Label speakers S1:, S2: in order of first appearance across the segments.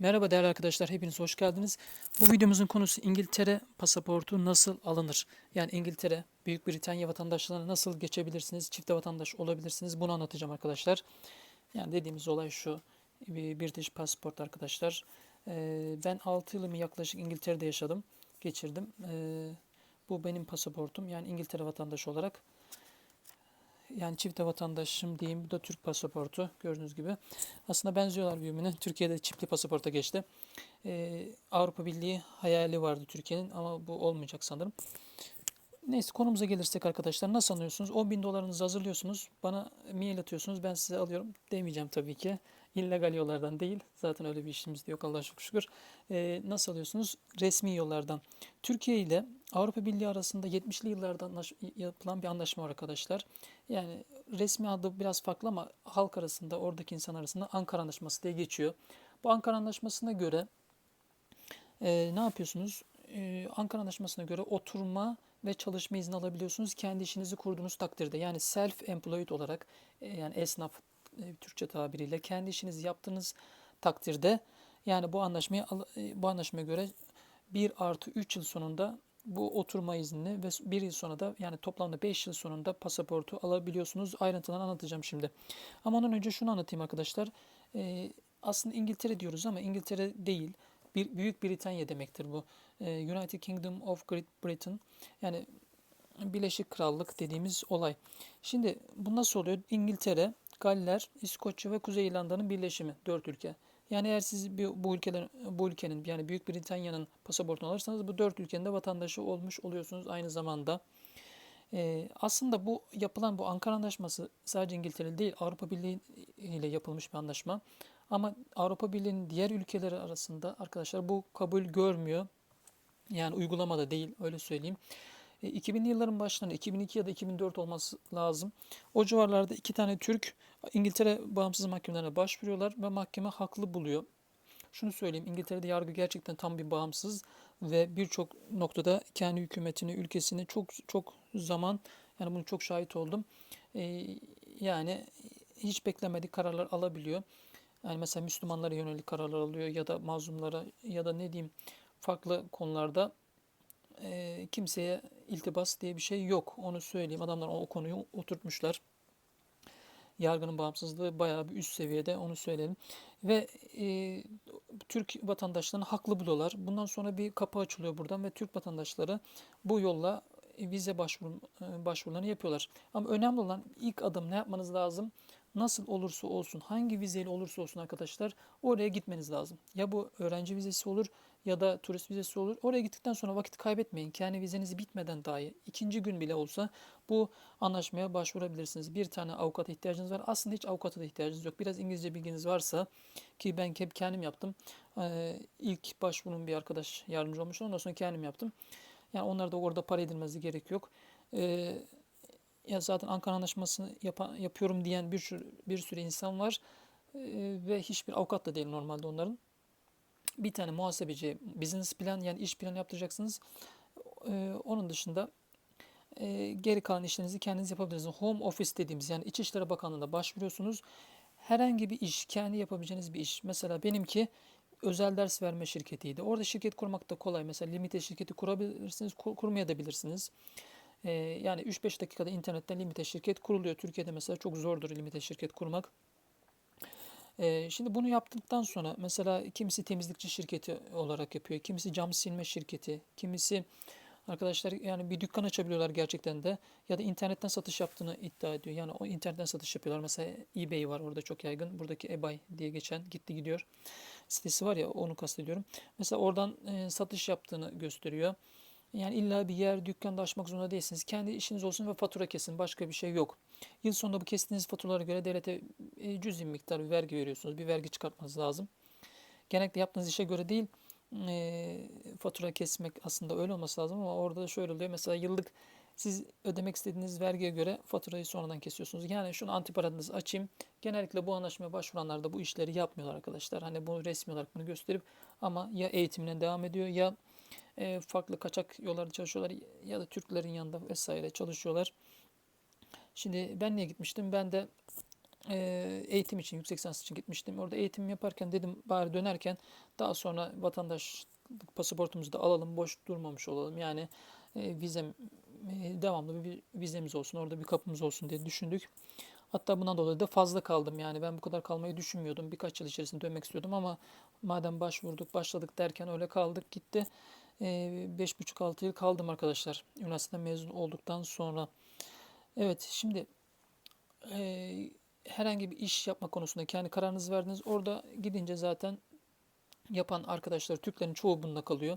S1: Merhaba değerli arkadaşlar, hepiniz hoş geldiniz. Bu videomuzun konusu İngiltere pasaportu nasıl alınır? Yani İngiltere, Büyük Britanya vatandaşlığına nasıl geçebilirsiniz, çifte vatandaş olabilirsiniz bunu anlatacağım arkadaşlar. Yani dediğimiz olay şu, bir British passport arkadaşlar. Ee, ben 6 yılımı yaklaşık İngiltere'de yaşadım, geçirdim. Ee, bu benim pasaportum, yani İngiltere vatandaşı olarak yani çifte vatandaşım diyeyim. Bu da Türk pasaportu gördüğünüz gibi. Aslında benziyorlar birbirine. Türkiye'de çiftli pasaporta geçti. Ee, Avrupa Birliği hayali vardı Türkiye'nin ama bu olmayacak sanırım. Neyse konumuza gelirsek arkadaşlar nasıl anlıyorsunuz? 10 bin dolarınızı hazırlıyorsunuz. Bana mail atıyorsunuz. Ben size alıyorum. Demeyeceğim tabii ki. İllegal yollardan değil. Zaten öyle bir işimiz de yok Allah'a çok şükür. Ee, nasıl alıyorsunuz? Resmi yollardan. Türkiye ile Avrupa Birliği arasında 70'li yıllarda yapılan bir anlaşma var arkadaşlar. Yani resmi adı biraz farklı ama halk arasında, oradaki insan arasında Ankara Anlaşması diye geçiyor. Bu Ankara Anlaşması'na göre e, ne yapıyorsunuz? E, Ankara Anlaşması'na göre oturma ve çalışma izni alabiliyorsunuz kendi işinizi kurduğunuz takdirde. Yani self-employed olarak e, yani esnaf e, Türkçe tabiriyle kendi işinizi yaptığınız takdirde yani bu anlaşmayı al- e, bu anlaşmaya göre 1 artı 3 yıl sonunda bu oturma iznini ve bir yıl sonra da yani toplamda 5 yıl sonunda pasaportu alabiliyorsunuz. Ayrıntılarını anlatacağım şimdi. Ama ondan önce şunu anlatayım arkadaşlar. Ee, aslında İngiltere diyoruz ama İngiltere değil. Bir, Büyük Britanya demektir bu. Ee, United Kingdom of Great Britain. Yani Birleşik Krallık dediğimiz olay. Şimdi bu nasıl oluyor? İngiltere, Galler, İskoçya ve Kuzey İrlanda'nın birleşimi. Dört ülke. Yani eğer siz bir, bu ülkelerin bu ülkenin yani Büyük Britanya'nın pasaportunu alırsanız bu dört ülkenin de vatandaşı olmuş oluyorsunuz aynı zamanda. Ee, aslında bu yapılan bu Ankara Anlaşması sadece İngiltere değil Avrupa Birliği ile yapılmış bir anlaşma. Ama Avrupa Birliği'nin diğer ülkeleri arasında arkadaşlar bu kabul görmüyor. Yani uygulamada değil öyle söyleyeyim. E, 2000'li yılların başlarında 2002 ya da 2004 olması lazım. O civarlarda iki tane Türk İngiltere bağımsız mahkemelerine başvuruyorlar ve mahkeme haklı buluyor. Şunu söyleyeyim İngiltere'de yargı gerçekten tam bir bağımsız ve birçok noktada kendi hükümetini, ülkesini çok çok zaman yani bunu çok şahit oldum. E, yani hiç beklemedik kararlar alabiliyor. Yani mesela Müslümanlara yönelik kararlar alıyor ya da mazlumlara ya da ne diyeyim farklı konularda e, kimseye iltibas diye bir şey yok. Onu söyleyeyim. Adamlar o konuyu oturtmuşlar. Yargının bağımsızlığı bayağı bir üst seviyede onu söyleyelim. Ve e, Türk vatandaşlarını haklı buluyorlar. Bundan sonra bir kapı açılıyor buradan ve Türk vatandaşları bu yolla vize başvuru, e, başvurularını yapıyorlar. Ama önemli olan ilk adım ne yapmanız lazım? Nasıl olursa olsun, hangi vizeyle olursa olsun arkadaşlar oraya gitmeniz lazım. Ya bu öğrenci vizesi olur ya da turist vizesi olur. Oraya gittikten sonra vakit kaybetmeyin. Kendi vizeniz bitmeden dahi ikinci gün bile olsa bu anlaşmaya başvurabilirsiniz. Bir tane avukata ihtiyacınız var. Aslında hiç avukata da ihtiyacınız yok. Biraz İngilizce bilginiz varsa ki ben hep kendim yaptım. Ee, ilk başvurun bir arkadaş yardımcı olmuştu. Ondan sonra kendim yaptım. Yani onlar da orada para edilmesi gerek yok. Ee, ya zaten Ankara Anlaşması'nı yapa- yapıyorum diyen bir sürü, bir sürü insan var. Ee, ve hiçbir avukat da değil normalde onların. Bir tane muhasebeci, business plan yani iş planı yaptıracaksınız. Ee, onun dışında e, geri kalan işlerinizi kendiniz yapabilirsiniz. Home office dediğimiz yani İçişleri Bakanlığı'na başvuruyorsunuz. Herhangi bir iş, kendi yapabileceğiniz bir iş. Mesela benimki özel ders verme şirketiydi. Orada şirket kurmak da kolay. Mesela limite şirketi kurabilirsiniz, kur, kurmayabilirsiniz. Ee, yani 3-5 dakikada internetten limite şirket kuruluyor. Türkiye'de mesela çok zordur limite şirket kurmak. Ee, şimdi bunu yaptıktan sonra mesela kimisi temizlikçi şirketi olarak yapıyor. Kimisi cam silme şirketi. Kimisi arkadaşlar yani bir dükkan açabiliyorlar gerçekten de. Ya da internetten satış yaptığını iddia ediyor. Yani o internetten satış yapıyorlar. Mesela eBay var orada çok yaygın. Buradaki eBay diye geçen gitti gidiyor sitesi var ya onu kastediyorum. Mesela oradan e, satış yaptığını gösteriyor. Yani illa bir yer, dükkanda açmak zorunda değilsiniz. Kendi işiniz olsun ve fatura kesin. Başka bir şey yok. Yıl sonunda bu kestiğiniz faturalara göre devlete e, cüzi miktar bir vergi veriyorsunuz. Bir vergi çıkartmanız lazım. Genellikle yaptığınız işe göre değil e, fatura kesmek aslında öyle olması lazım ama orada da şöyle oluyor. Mesela yıllık siz ödemek istediğiniz vergiye göre faturayı sonradan kesiyorsunuz. Yani şunu antiparantez açayım. Genellikle bu anlaşmaya başvuranlar da bu işleri yapmıyorlar arkadaşlar. Hani bu resmi olarak bunu gösterip ama ya eğitimine devam ediyor ya e, farklı kaçak yollarda çalışıyorlar ya da Türklerin yanında vesaire çalışıyorlar. Şimdi ben niye gitmiştim? Ben de e, eğitim için, yüksek lisans için gitmiştim. Orada eğitim yaparken dedim bari dönerken daha sonra vatandaşlık pasaportumuzu da alalım, boş durmamış olalım. Yani e, vizem e, devamlı bir vizemiz olsun, orada bir kapımız olsun diye düşündük. Hatta bundan dolayı da fazla kaldım. Yani ben bu kadar kalmayı düşünmüyordum. Birkaç yıl içerisinde dönmek istiyordum ama madem başvurduk, başladık derken öyle kaldık gitti. E, beş buçuk altı yıl kaldım arkadaşlar. Üniversiteden mezun olduktan sonra. Evet şimdi e, herhangi bir iş yapma konusunda kendi kararınızı verdiniz. Orada gidince zaten yapan arkadaşlar Türklerin çoğu bunda kalıyor.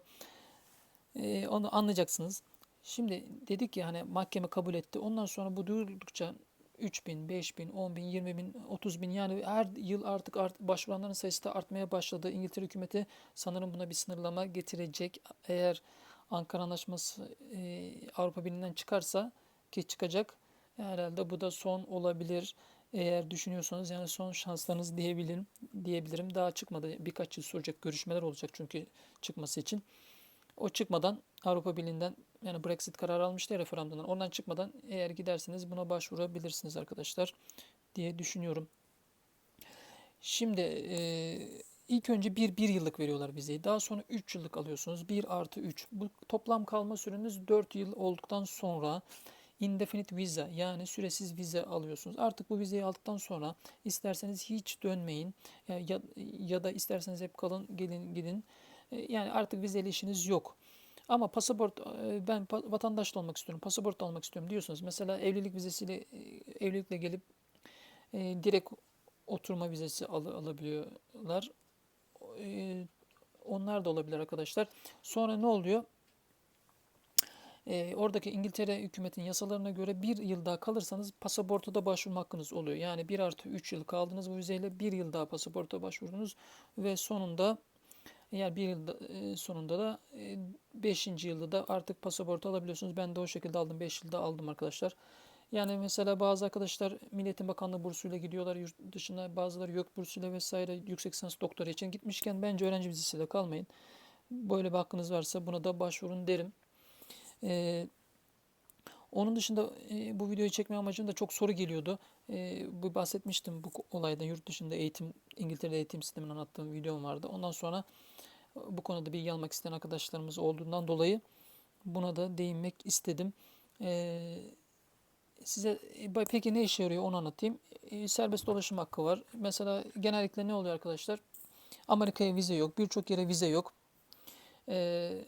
S1: E, onu anlayacaksınız. Şimdi dedik ya hani mahkeme kabul etti. Ondan sonra bu duyuldukça 3 bin, 5 bin, 10 bin, 20 bin, 30 bin yani her yıl artık art, başvuranların sayısı da artmaya başladı. İngiltere hükümeti sanırım buna bir sınırlama getirecek. Eğer Ankara Anlaşması e, Avrupa Birliği'nden çıkarsa ki çıkacak herhalde bu da son olabilir. Eğer düşünüyorsanız yani son şanslarınız diyebilirim. diyebilirim. Daha çıkmadı. Birkaç yıl sürecek görüşmeler olacak çünkü çıkması için. O çıkmadan Avrupa Birliği'nden yani Brexit kararı almıştı ya referandumdan. Ondan çıkmadan eğer giderseniz buna başvurabilirsiniz arkadaşlar diye düşünüyorum. Şimdi e, ilk önce bir, bir yıllık veriyorlar vizeyi. Daha sonra 3 yıllık alıyorsunuz. 1 artı 3. Bu toplam kalma süreniz 4 yıl olduktan sonra indefinite viza yani süresiz vize alıyorsunuz. Artık bu vizeyi aldıktan sonra isterseniz hiç dönmeyin ya, ya, ya da isterseniz hep kalın gelin gidin. E, yani artık vizeli işiniz yok. Ama pasaport e, ben vatandaş da olmak istiyorum, pasaport da almak istiyorum diyorsunuz. Mesela evlilik vizesiyle e, evlilikle gelip e, direkt oturma vizesi al, alabiliyorlar. E, onlar da olabilir arkadaşlar. Sonra ne oluyor? E, oradaki İngiltere hükümetin yasalarına göre bir yıl daha kalırsanız pasaporta da başvurma hakkınız oluyor. Yani 1 artı 3 yıl kaldınız bu vizeyle bir yıl daha pasaporta başvurdunuz ve sonunda eğer bir yıl sonunda da 5. yılda da artık pasaport alabiliyorsunuz. Ben de o şekilde aldım. 5 yılda aldım arkadaşlar. Yani mesela bazı arkadaşlar Milliyetin Bakanlığı bursuyla gidiyorlar yurt dışına. Bazıları yok bursuyla vesaire yüksek lisans doktora için gitmişken bence öğrenci vizesiyle kalmayın. Böyle bir hakkınız varsa buna da başvurun derim. Ee, onun dışında e, bu videoyu çekme amacım da çok soru geliyordu. E, bu bahsetmiştim bu olaydan yurt dışında eğitim İngiltere'de eğitim sistemini anlattığım videom vardı. Ondan sonra bu konuda bilgi almak isteyen arkadaşlarımız olduğundan dolayı buna da değinmek istedim. Ee, size peki ne işe yarıyor onu anlatayım. Ee, serbest dolaşım hakkı var. Mesela genellikle ne oluyor arkadaşlar? Amerika'ya vize yok. Birçok yere vize yok. Ee,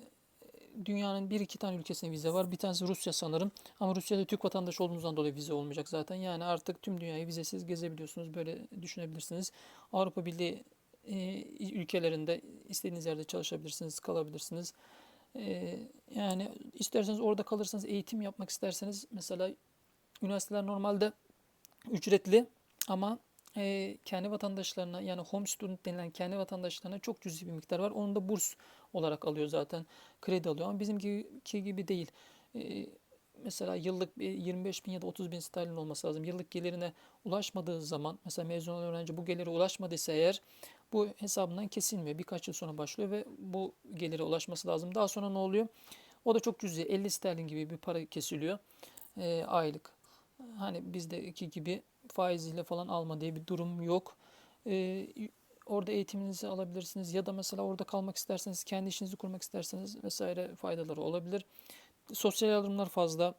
S1: dünyanın bir iki tane ülkesine vize var. Bir tanesi Rusya sanırım. Ama Rusya'da Türk vatandaşı olduğunuzdan dolayı vize olmayacak zaten. Yani artık tüm dünyayı vizesiz gezebiliyorsunuz. Böyle düşünebilirsiniz. Avrupa Birliği e, ülkelerinde istediğiniz yerde çalışabilirsiniz, kalabilirsiniz. E, yani isterseniz orada kalırsanız, eğitim yapmak isterseniz mesela üniversiteler normalde ücretli ama e, kendi vatandaşlarına yani home student denilen kendi vatandaşlarına çok cüzi bir miktar var. Onu da burs olarak alıyor zaten. Kredi alıyor ama bizimki gibi değil. E, mesela yıllık 25 bin ya da 30 bin sterlin olması lazım. Yıllık gelirine ulaşmadığı zaman mesela mezun olan öğrenci bu gelire ulaşmadıysa eğer bu hesabından kesilmiyor. Birkaç yıl sonra başlıyor ve bu gelire ulaşması lazım. Daha sonra ne oluyor? O da çok cüzi 50 sterlin gibi bir para kesiliyor e, aylık. Hani bizdeki gibi faiziyle falan alma diye bir durum yok. E, orada eğitiminizi alabilirsiniz ya da mesela orada kalmak isterseniz, kendi işinizi kurmak isterseniz vesaire faydaları olabilir. Sosyal yardımlar fazla.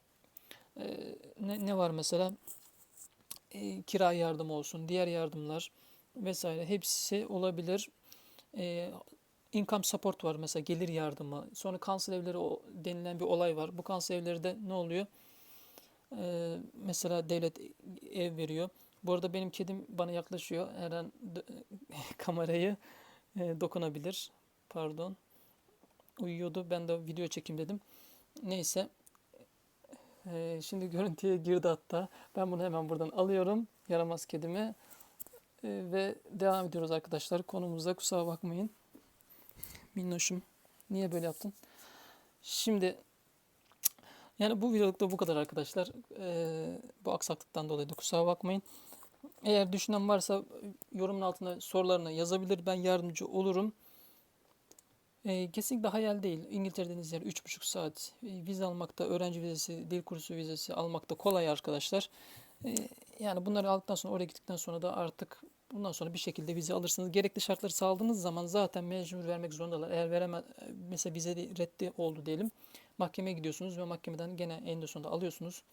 S1: E, ne, ne var mesela? E, kira yardımı olsun, diğer yardımlar vesaire hepsi olabilir. E, income support var mesela gelir yardımı. Sonra kanser evleri denilen bir olay var. Bu kanser evleri de ne oluyor? E, mesela devlet ev veriyor. Bu arada benim kedim bana yaklaşıyor. Her an kamerayı e, dokunabilir. Pardon. Uyuyordu. Ben de video çekeyim dedim. Neyse. E, şimdi görüntüye girdi hatta. Ben bunu hemen buradan alıyorum. Yaramaz kedimi. Ee, ve devam ediyoruz arkadaşlar. Konumuza kusura bakmayın. Minnoşum. Niye böyle yaptın? Şimdi yani bu videolukta bu kadar arkadaşlar. Ee, bu aksaklıktan dolayı da kusura bakmayın. Eğer düşünen varsa yorumun altına sorularını yazabilir. Ben yardımcı olurum. Ee, kesinlikle hayal değil. İngiltere'den yer 3,5 saat. Vize almakta, öğrenci vizesi, dil kursu vizesi almakta kolay arkadaşlar. Ee, yani bunları aldıktan sonra oraya gittikten sonra da artık bundan sonra bir şekilde vize alırsınız. Gerekli şartları sağladığınız zaman zaten mecbur vermek zorundalar. Eğer vereme mesela vize reddi oldu diyelim. Mahkemeye gidiyorsunuz ve mahkemeden gene en sonunda alıyorsunuz.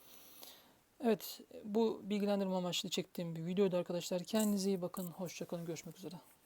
S1: Evet, bu bilgilendirme amaçlı çektiğim bir videoydu arkadaşlar. Kendinize iyi bakın. Hoşçakalın. Görüşmek üzere.